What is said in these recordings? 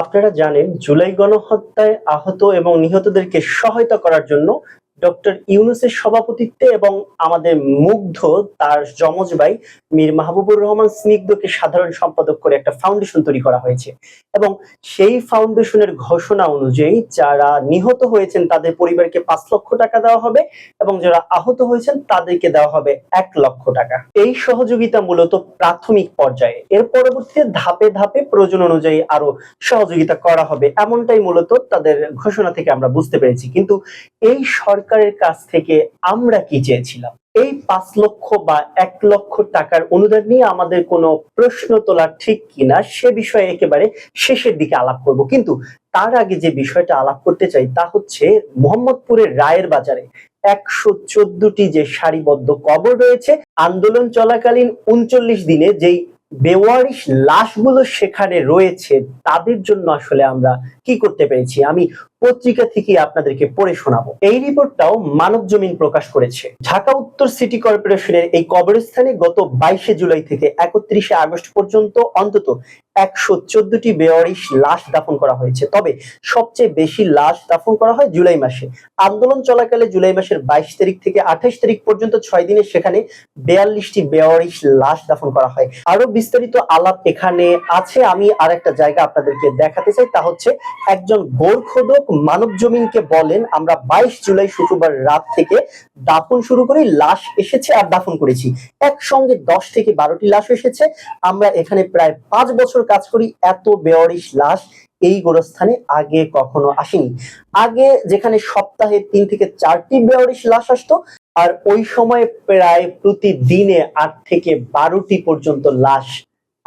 আপনারা জানেন, জুলাই গণহত্যায় আহত এবং নিহতদেরকে সহায়তা করার জন্য ডক্টর ইউনুসের সভাপতিত্বে এবং আমাদের মুগ্ধ তার যমজ ভাই মীর মাহবুবুর রহমান স্নিগ্ধকে সাধারণ সম্পাদক করে একটা ফাউন্ডেশন তৈরি করা হয়েছে। এবং সেই ফাউন্ডেশনের ঘোষণা অনুযায়ী যারা নিহত হয়েছেন, তাদের পরিবারকে পাঁচ লক্ষ টাকা দেওয়া হবে। এবং যারা আহত হয়েছেন তাদেরকে দেওয়া হবে এক লক্ষ টাকা। এই সহযোগিতা মূলত প্রাথমিক পর্যায়ে। এর পরবর্তীতে ধাপে ধাপে প্রয়োজন অনুযায়ী আরও সহযোগিতা করা হবে এমনটাই মূলত তাদের ঘোষণা থেকে আমরা বুঝতে পেরেছি। কিন্তু এই সরকারের কাছ থেকে আমরা কি চেয়েছিলাম? এই পাঁচ লক্ষ বা এক লক্ষ টাকার অনুদান নিয়ে আমাদের কোনো প্রশ্ন তোলা ঠিক কিনা সে বিষয়ে একেবারে শেষের দিকে আলাপ করব। কিন্তু তার আগে যে বিষয়টা আলাপ করতে চাই তা হচ্ছে মোহাম্মদপুরের রায়ের বাজারে একশো চোদ্দটি যে সারিবদ্ধ কবর রয়েছে, আন্দোলন চলাকালীন উনচল্লিশ দিনে যেই বেওয়ারিশ লাশগুলো সেখানে রয়েছে, তাদের জন্য আসলে আমরা কি করতে পেরেছি? আমি পত্রিকা থেকে আপনাদেরকে পড়ে শোনাবো। এই রিপোর্টটাও মানব জমিন প্রকাশ করেছে। ঢাকা উত্তর সিটি কর্পোরেশনের এই কবরস্থানে গত বাইশে জুলাই থেকে একত্রিশে আগস্ট পর্যন্ত অন্তত একশো চোদ্দটি বেওয়ারিশ লাশ দাফন করা হয়েছে। তবে সবচেয়ে বেশি লাশ দাফন করা হয় জুলাই মাসে। আন্দোলন চলাকালে জুলাই মাসের বাইশ তারিখ থেকে আঠাশ তারিখ পর্যন্ত ছয় দিনে সেখানে বেয়াল্লিশটি বেওয়ারিশ লাশ দাফন করা হয়। আরও বিস্তারিত আলাপ এখানে আছে। আমি আর একটা জায়গা আপনাদেরকে দেখাতে চাই। তা হচ্ছে একজন গোরখোদক মানব জমিনকে বলেন, আমরা বাইশ জুলাই শুক্রবার রাত থেকে দাফন শুরু করি লাশ এসেছে আর দাফন করেছি। একসঙ্গে দশ থেকে বারোটি লাশ এসেছে। আমরা এখানে প্রায় পাঁচ বছর কাজ করি, এত বেওয়ারিশ লাশ এই গোরস্থানে আগে কখনো আসেনি। আগে যেখানে সপ্তাহে তিন থেকে চারটি বেওয়ারিশ লাশ আসতো, আর ওই সময় প্রায় প্রতিদিনে আট থেকে বারোটি পর্যন্ত লাশ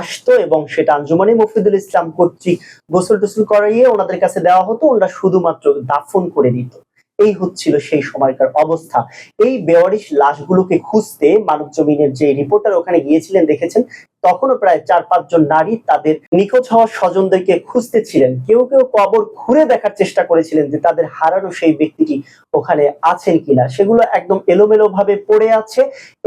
আসতো এবং সেটা আঞ্জুমানি মফিদুল ইসলাম কর্তৃক গোসল টোসল করাইয়ে ওনাদের কাছে দেওয়া হতো, ওনারা শুধুমাত্র দাফন করে দিত এই হচ্ছিল সেই সময়কার অবস্থা। এই বেওয়ারিশ লাশগুলোকে খুঁজতে মানব জমিনের যে রিপোর্টার ওখানে গিয়েছিলেন, দেখেছেন? তখনও প্রায় চার পাঁচজন নারী তাদের নিখোঁজ হওয়া স্বজনদেরকে খুঁজতে ছিলেন। কেউ কেউ কবর ঘুরে দেখার চেষ্টা করেছিলেন যে তাদের হারানো সেই ব্যক্তিটি ওখানে আছেন কিনা। সেগুলো একদম এলোমেলো ভাবে পড়ে আছে।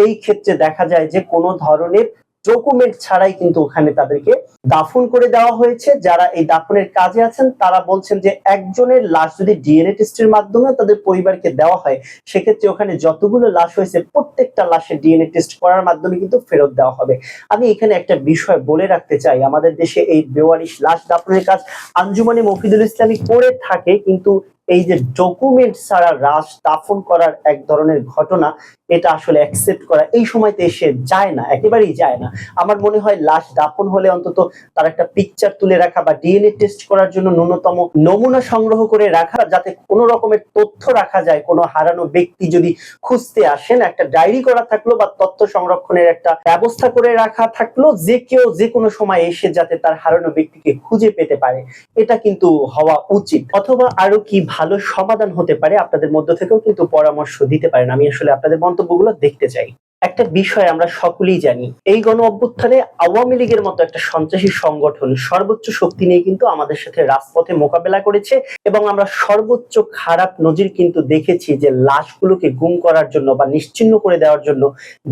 এই ক্ষেত্রে দেখা যায় যে কোনো ধরনের ডকুমেন্ট ছাড়াই কিন্তু ওখানে তাদেরকে দাফন করে দেওয়া হয়েছে। যারা এই দাফনের কাজে আছেন, তারা বলছেন যে একজনের লাশ যদি ডিএনএ টেস্টের মাধ্যমে তাদের পরিবারকে দেওয়া হয়, সেক্ষেত্রে ওখানে যতগুলো লাশ হয়েছে, প্রত্যেকটা লাশের ডিএনএ টেস্ট করার মাধ্যমে কিন্তু ফেরত দেওয়া হবে। আমি এখানে একটা বিষয় বলে রাখতে চাই, আমাদের দেশে এই বেওয়ারিশ লাশ দাফনের কাজ আঞ্জুমানে মফিদুল ইসলামী করে থাকে, কিন্তু এই যে ডকুমেন্ট ছাড়া লাশ দাফন করার এক ধরনের ঘটনা, এটা আসলে অ্যাকসেপ্ট করা, এই সময়তে এসে যায় না, একেবারেই যায় না। আমার মনে হয় লাশ দাফন হলে অন্তত তার একটা পিকচার তুলে রাখা বা ডিএনএ টেস্ট করার জন্য ন্যূনতম নমুনা সংগ্রহ করে রাখা, যাতে কোনো রকমের তথ্য রাখা যায়, কোনো হারানো ব্যক্তি যদি খুঁজতে আসেন একটা ডায়েরি করা থাকল বা তথ্য সংরক্ষণের একটা ব্যবস্থা করে রাখা থাকল, যে কেউ যে কোনো সময় এসে যাতে তার হারানো ব্যক্তিকে খুঁজে পেতে পারে, এটা কিন্তু হওয়া উচিত। অথবা আরও কি ভালো সমাধান হতে পারে, আপনাদের মধ্য থেকেও কিন্তু পরামর্শ দিতে পারেন। আমি আসলে আপনাদের মন্তব্যগুলো দেখতে চাই। একটা বিষয় আমরা সকলেই জানি। এই গণ অভ্যুত্থানে আওয়ামী লীগের মতো একটা সন্ত্রাসী সংগঠন সর্বোচ্চ শক্তি নিয়ে কিন্তু আমাদের সাথে রাজপথে মোকাবেলা করেছে এবং আমরা সর্বোচ্চ খারাপ নজির কিন্তু দেখেছি যে লাশগুলোকে গুম করার জন্য বা নিশ্চিহ্ন করে দেওয়ার জন্য,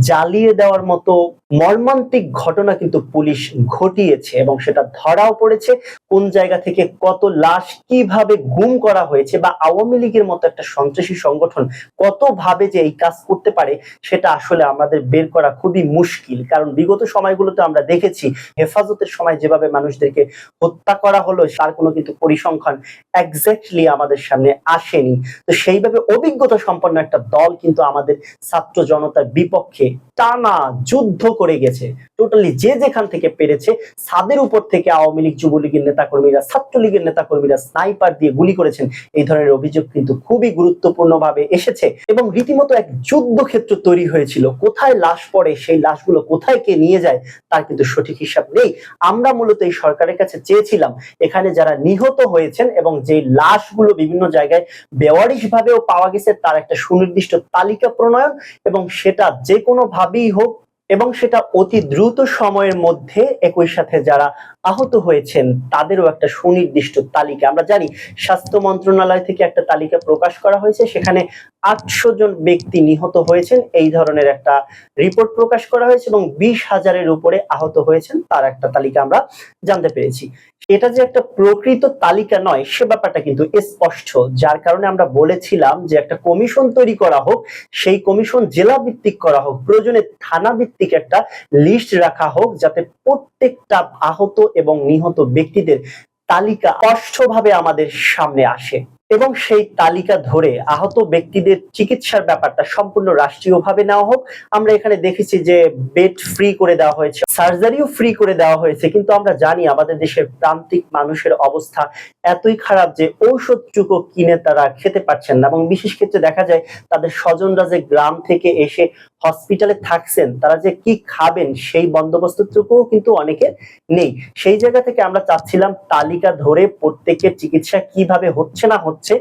জ্বালিয়ে দেওয়ার মতো মর্মান্তিক ঘটনা কিন্তু পুলিশ ঘটিয়েছে এবং সেটা ধরাও পড়েছে। কোন জায়গা থেকে কত লাশ কীভাবে গুম করা হয়েছে বা আওয়ামী লীগের মতো একটা সন্ত্রাসী সংগঠন কত ভাবে যে এই কাজ করতে পারে, সেটা আসলে আমাদের বের করা খুবই মুশকিল। কারণ বিগত সময়গুলোতে আমরা দেখেছি, হেফাজতের সময় যেভাবে মানুষদেরকে হত্যা করা হলো, তার কোনো কিন্তু পরিসংখ্যান একজ্যাক্টলি আমাদের সামনে আসেনি। তো সেইভাবে অভিজ্ঞতা সম্পন্ন একটা দল কিন্তু আমাদের ছাত্র জনতার বিপক্ষে টানা যুদ্ধ করে গেছে। টোটালি যে যেখান থেকে পেরেছে ছাদের উপর থেকে আওয়ামী লীগ, যুবলীগের নেতাকর্মীরা, ছাত্রলীগের নেতাকর্মীরা স্নাইপার দিয়ে গুলি করেছেন। এই ধরনের অভিযোগ কিন্তু খুবই গুরুত্বপূর্ণ ভাবে এসেছে এবং রীতিমতো এক যুদ্ধক্ষেত্র তৈরি হয়েছিল। কোথায় লাশ পড়ে, সেই লাশগুলো কোথায় কে নিয়ে যায়, তার কিন্তু সঠিক হিসাব নেই। আমরা মূলত এই সরকারের কাছে চেয়েছিলাম, এখানে যারা নিহত হয়েছেন এবং যে লাশগুলো বিভিন্ন জায়গায় বেওয়ারিশ ভাবেও পাওয়া গেছে, তার একটা সুনির্দিষ্ট তালিকা প্রণয়ন এবং সেটা যে কোনো ভাবেই হোক এবং সেটা অতি দ্রুত সময়ের মধ্যে একই সাথে যারা আহত হয়েছেন, তাদেরও একটা সুনির্দিষ্ট তালিকা। আমরা জানি, স্বাস্থ্য মন্ত্রণালয় থেকে একটা তালিকা প্রকাশ করা হয়েছে, সেখানে আটশো জন ব্যক্তি নিহত হয়েছেন। এই ধরনের একটা রিপোর্ট প্রকাশ করা হয়েছে এবং বিশ হাজারের উপরে আহত হয়েছেন, তার একটা তালিকা আমরা জানতে পেরেছি। এটা যে একটা প্রকৃত তালিকা নয়, সে ব্যাপারটা কিন্তু স্পষ্ট। যার কারণে আমরা বলেছিলাম যে একটা কমিশন তৈরি করা হোক, সেই কমিশন জেলা ভিত্তিক করা হোক, প্রয়োজনে থানা ভিত্তিক একটা লিস্ট রাখা হোক, যাতে প্রত্যেকটা আহত এবং নিহত ব্যক্তিদের তালিকা স্পষ্টভাবে আমাদের সামনে আসে। এবং সেই তালিকা ধরে আহত ব্যক্তিদের চিকিৎসার ব্যাপারটা সম্পূর্ণ রাষ্ট্রীয়ভাবে নেওয়া হোক। আমরা এখানে দেখেছি যে বেড ফ্রি করে দেওয়া হয়েছে। সার্জারিও ফ্রি করে দেওয়া হয়েছে। কিন্তু আমরা জানি আমাদের দেশের প্রান্তিক মানুষের অবস্থা এতই খারাপ যে ঔষধটুকু কিনে তারা খেতে পারছেন না। এবং বিশেষ ক্ষেত্রে দেখা যায় তাদের স্বজনরা যে গ্রাম থেকে এসে হসপিটালে থাকছেন, তারা যে কি খাবেন সেই বন্দোবস্তটুকুও কিন্তু অনেকের নেই। সেই জায়গা থেকে আমরা চাচ্ছিলাম তালিকা ধরে প্রত্যেকের চিকিৎসা কীভাবে হচ্ছে না হচ্ছে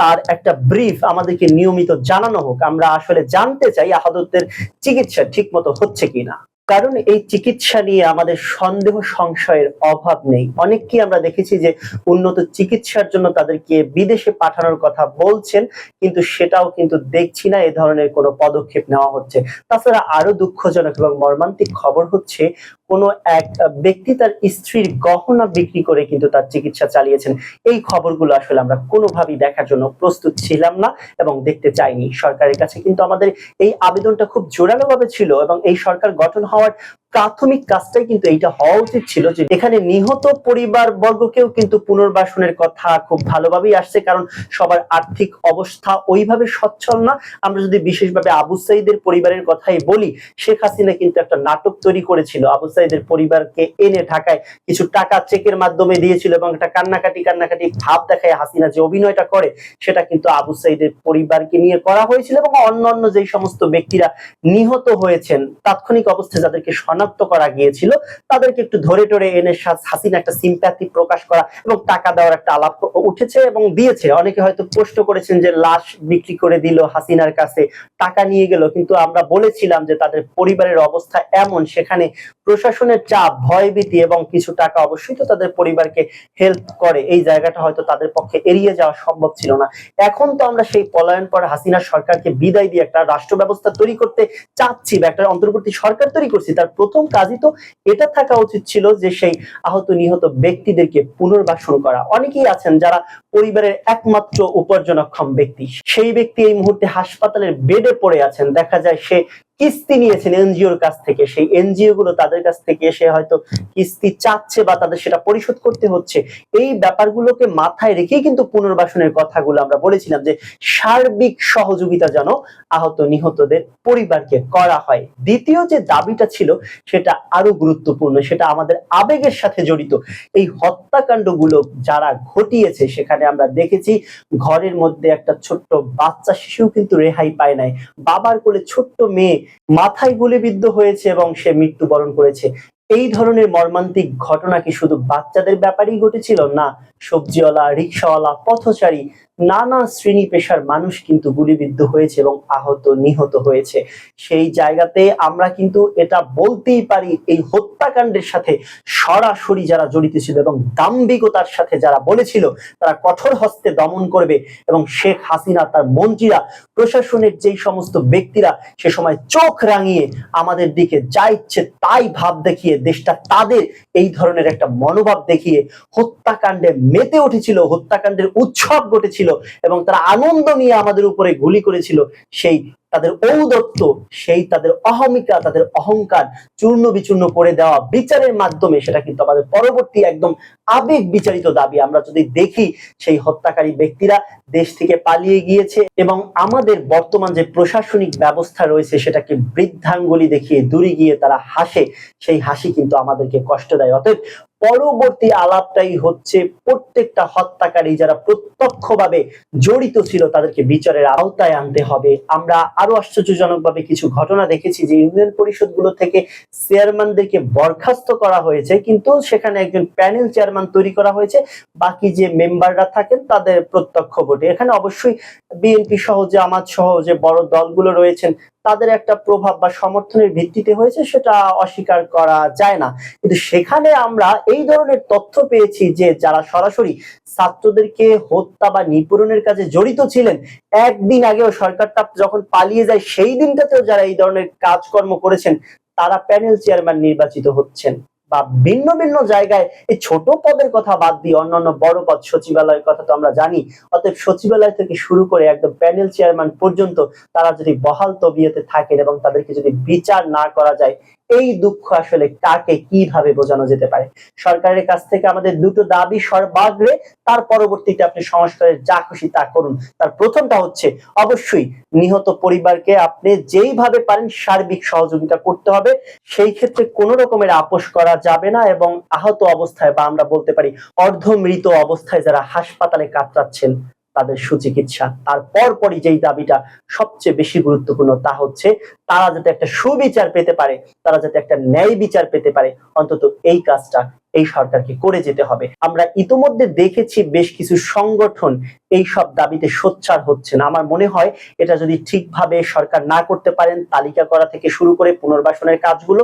তার একটা ব্রিফ আমাদেরকে নিয়মিত জানানো হোক। আমরা আসলে জানতে চাই আহতদের চিকিৎসা ঠিক মতো হচ্ছে কিনা। কারণ এই চিকিৎসা নিয়ে আমাদের সন্দেহ সংশয়ের অভাব নেই। অনেককে আমরা দেখেছি যে উন্নত চিকিৎসার জন্য তাদেরকে বিদেশে পাঠানোর কথা বলছেন, কিন্তু সেটাও কিন্তু দেখছি না, এ ধরনের কোনো পদক্ষেপ নেওয়া হচ্ছে। তাছাড়া আরও দুঃখজনক এবং মর্মান্তিক খবর হচ্ছে কোনো এক ব্যক্তি তার স্ত্রীর গহনা বিক্রি করে কিন্তু তার চিকিৎসা চালিয়েছেন। এই খবরগুলো আসলে আমরা কোনোভাবেই দেখার জন্য প্রস্তুত ছিলাম না এবং দেখতে চাইনি। সরকারের কাছে কিন্তু আমাদের এই আবেদনটা খুব জোরালোভাবে ছিল এবং এই সরকার গঠন হওয়ার প্রাথমিক কাজটাই কিন্তু এইটা হওয়া উচিত ছিল যে এখানে নিহত পরিবার বর্গকেও কিন্তু পুনর্বাসনের কথা খুব ভালোভাবেই আসছে, কারণ সবার আর্থিক অবস্থা ওইভাবে সচ্ছল না। আমরা যদি বিশেষভাবে আবু সাইদের পরিবারের কথাই বলি, শেখ হাসিনা কিন্তু একটা নাটক তৈরি করেছিল। আবু সাইদের পরিবারকে এনে ঢাকায় কিছু টাকা চেকের মাধ্যমে দিয়েছিল এবং একটা কান্নাকাটি কান্নাকাটি ভাব দেখায় হাসিনা যে অভিনয়টা করে, সেটা কিন্তু আবু সাইদের পরিবারকে নিয়ে করা হয়েছিল এবং অন্যান্য যেই সমস্ত ব্যক্তিরা নিহত হয়েছেন, তাৎক্ষণিক অবস্থায় যাদেরকে শনাক্ত করা গিয়েছিল, তাদেরকে একটু ধরে টরে এনে হাসিনা একটা সিম্প্যাথি প্রকাশ করা এবং টাকা দেওয়ার একটা আলাপ উঠেছে এবং দিয়েছে। অনেকে হয়তো প্রশ্ন করেছেন যে লাশ বিক্রি করে দিল হাসিনার কাছে, টাকা নিয়ে গেল, কিন্তু আমরা বলেছিলাম যে তাদের পরিবারের অবস্থা এমন, সেখানে প্রশাসনের চাপ, ভয়ভীতি এবং কিছু টাকা অবশ্যই তো তাদের পরিবারকে হেল্প করে। এই জায়গাটা হয়তো তাদের পক্ষে এড়িয়ে যাওয়া সম্ভব ছিল না। এখন তো আমরা সেই পলায়ন পর হাসিনা সরকারকে বিদায় দিয়ে একটা রাষ্ট্র ব্যবস্থা তৈরি করতে চাচ্ছি বা একটা অন্তর্বর্তী সরকার তৈরি করছি, তার প্রথম কাজই তো এটা থাকা উচিত ছিল যে সেই আহত নিহত ব্যক্তিদেরকে পুনর্বাসন করা। অনেকেই আছেন যারা পরিবারের একমাত্র উপার্জনক্ষম ব্যক্তি। সেই ব্যক্তি এই মুহূর্তে হাসপাতালের বেডে পড়ে আছেন। দেখা যায় সে কিস্তি নিয়েছেন এনজিওর কাছ থেকে। সেই এনজিও গুলো তাদের কাছ থেকে এসে হয়তো কিস্তি চাচ্ছে বা তাদের সেটা পরিশোধ করতে হচ্ছে। এই ব্যাপারগুলোকে মাথায় রেখেই কিন্তু পুনর্বাসনের কথাগুলো আমরা বলেছিলাম যে সার্বিক সহযোগিতা যেন আহত নিহতদের পরিবারকে করা হয়। দ্বিতীয় যে দাবিটা ছিল, সেটা আরও গুরুত্বপূর্ণ, সেটা আমাদের আবেগের সাথে জড়িত। এই হত্যাকাণ্ডগুলো যারা ঘটিয়েছে, সেখানে আমরা দেখেছি ঘরের মধ্যে একটা ছোট্ট বাচ্চা শিশু কিন্তু রেহাই পায় নাই। বাবার কোলে ছোট্ট মেয়ে মাথায় গুলিবিদ্ধ হয়েছে এবং সে মৃত্যুবরণ করেছে। এই ধরনের মর্মান্তিক ঘটনা কি শুধু বাচ্চাদের ব্যাপারেই ঘটেছিল? না, সবজিওয়ালা, রিক্সাওয়ালা, পথচারী নানা শ্রেণি পেশার মানুষ কিন্তু গুলিবিদ্ধ হয়েছে এবং আহত, নিহত হয়েছে। সেই জায়গাতে আমরা কিন্তু এটা বলতেই পারি, এই হত্যাকাণ্ডের সাথে সরাসরি যারা জড়িত ছিল এবং দাম্ভিকতার সাথে যারা বলেছিল, তারা কঠোর হস্তে দমন করবে এবং শেখ হাসিনা, তার মন্ত্রীরা, প্রশাসনের যেই সমস্ত ব্যক্তিরা সে সময় চোখ রাঙিয়ে আমাদের দিকে যা ইচ্ছে তাই ভাব দেখিয়ে দেশটা তাদের এই ধরনের একটা মনোভাব দেখিয়ে হত্যাকাণ্ডে মেতে উঠেছিল, হত্যাকাণ্ডের উৎসব ঘটেছিল এবং তারা আনন্দ নিয়ে আমাদের উপরে গুলি করেছিল, সেই তাদের ঔদত্ত, সেই তাদের অহমিকা, তাদের অহংকার চূর্ণ বিচূর্ণ করে দেওয়া বিচারের মাধ্যমে সেটা কিন্তু আমাদের পরবর্তী একদম আবেগ বিচারিত দাবি। আমরা যদি দেখি, সেই হত্যাকারী ব্যক্তিরা দেশ থেকে পালিয়ে গিয়েছে এবং আমাদের বর্তমান যে প্রশাসনিক ব্যবস্থা রয়েছে, সেটাকে বৃদ্ধাঙ্গুলি দেখিয়ে দূরে গিয়ে তারা হাসে, সেই হাসি কিন্তু আমাদেরকে কষ্ট দেয়। অতএব পরবর্তী আলাপটাই হচ্ছে প্রত্যেকটা হত্যাকারী যারা প্রত্যক্ষভাবে জড়িত ছিল তাদেরকে বিচারের আওতায় আনতে হবে। আমরা আরও আশ্চর্যজনকভাবে কিছু ঘটনা দেখেছি যে ইউনিয়ন পরিষদগুলো থেকে চেয়ারম্যানদেরকে বরখাস্ত করা হয়েছে, কিন্তু সেখানে একজন প্যানেল চেয়ারম্যান তৈরি করা হয়েছে। বাকি যে মেম্বাররা থাকেন তাদের প্রত্যক্ষ ভোটে। এখানে অবশ্যই বিএনপি সহ, জামাত সহ যে বড় দলগুলো রয়েছেন তাদের একটা প্রভাব বা সমর্থনের ভিত্তিতে হয়েছে, সেটা অস্বীকার করা যায় না। কিন্তু সেখানে আমরা এই ধরনের তথ্য পেয়েছি যে, যারা সরাসরি ছাত্রদেরকে হত্যা বা নিপূরণের কাজে জড়িত ছিলেন, একদিন আগেও সরকারটা যখন পালিয়ে যায়, সেই দিনটাতেও যারা এই ধরনের কাজকর্ম করেছেন, তারা প্যানেল চেয়ারম্যান নির্বাচিত হচ্ছেন। বা ভিন্ন ভিন্ন জায়গায় এই ছোট পদের কথা বাদ দিয়ে অন্যান্য বড় পদ সচিবালয়ের কথা তো আমরা জানি, অতএব সচিবালয় থেকে শুরু করে একদম প্যানেল চেয়ারম্যান পর্যন্ত তারা যদি বহাল তবিয়তে থাকেন এবং তাদেরকে যদি বিচার না করা যায় এই দুঃখ আসলে কাকে কীভাবে বোঝানো যেতে পারে? সরকারের কাছ থেকে আমাদের দুটো দাবি সর্বাগ্রে, তার পরবর্তীতে আপনি সংস্কারের যা খুশি তা করুন। তার প্রথমটা হচ্ছে, অবশ্যই নিহত পরিবারকে আপনি যেইভাবে পারেন সার্বিক সহযোগিতা করতে হবে। সেই ক্ষেত্রে কোনো রকমের আপোষ করা যাবে না এবং আহত অবস্থায় বা আমরা বলতে পারি অর্ধমৃত অবস্থায় যারা হাসপাতালে কাতরাচ্ছেন তাদের সুচিকিৎসা। তার পরপরই যেই দাবিটা সবচেয়ে বেশি গুরুত্বপূর্ণ তা হচ্ছে, তারা যাতে একটা সুবিচার পেতে পারে, তারা যাতে একটা ন্যায় বিচার পেতে পারে, অন্তত এই কাজটা এই সরকারকে করে যেতে হবে। আমরা ইতোমধ্যে দেখেছি বেশ কিছু সংগঠন এই সব দাবিতে সোচ্চার হচ্ছে না আমার মনে হয় এটা যদি ঠিকভাবে সরকার না করতে পারেন, তালিকা করা থেকে শুরু করে পুনর্বাসনের কাজগুলো,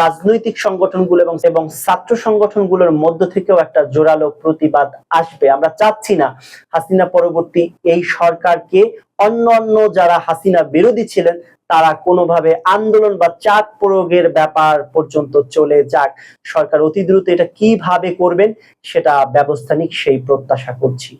রাজনৈতিক সংগঠনগুলো এবং এবং ছাত্র সংগঠনগুলোর মধ্য থেকেও একটা জোরালো প্রতিবাদ আসবে। আমরা চাচ্ছি না হাসিনা পরবর্তী এই সরকারকে, অন্য অন্য যারা হাসিনা বিরোধী ছিলেন, তারা কোনোভাবে আন্দোলন বা চাপ প্রয়োগের ব্যাপার পর্যন্ত চলে যাক। সরকার অতি দ্রুত এটা কীভাবে করবেন, সেটা ব্যবস্থা সেই প্রত্যাশা করছি।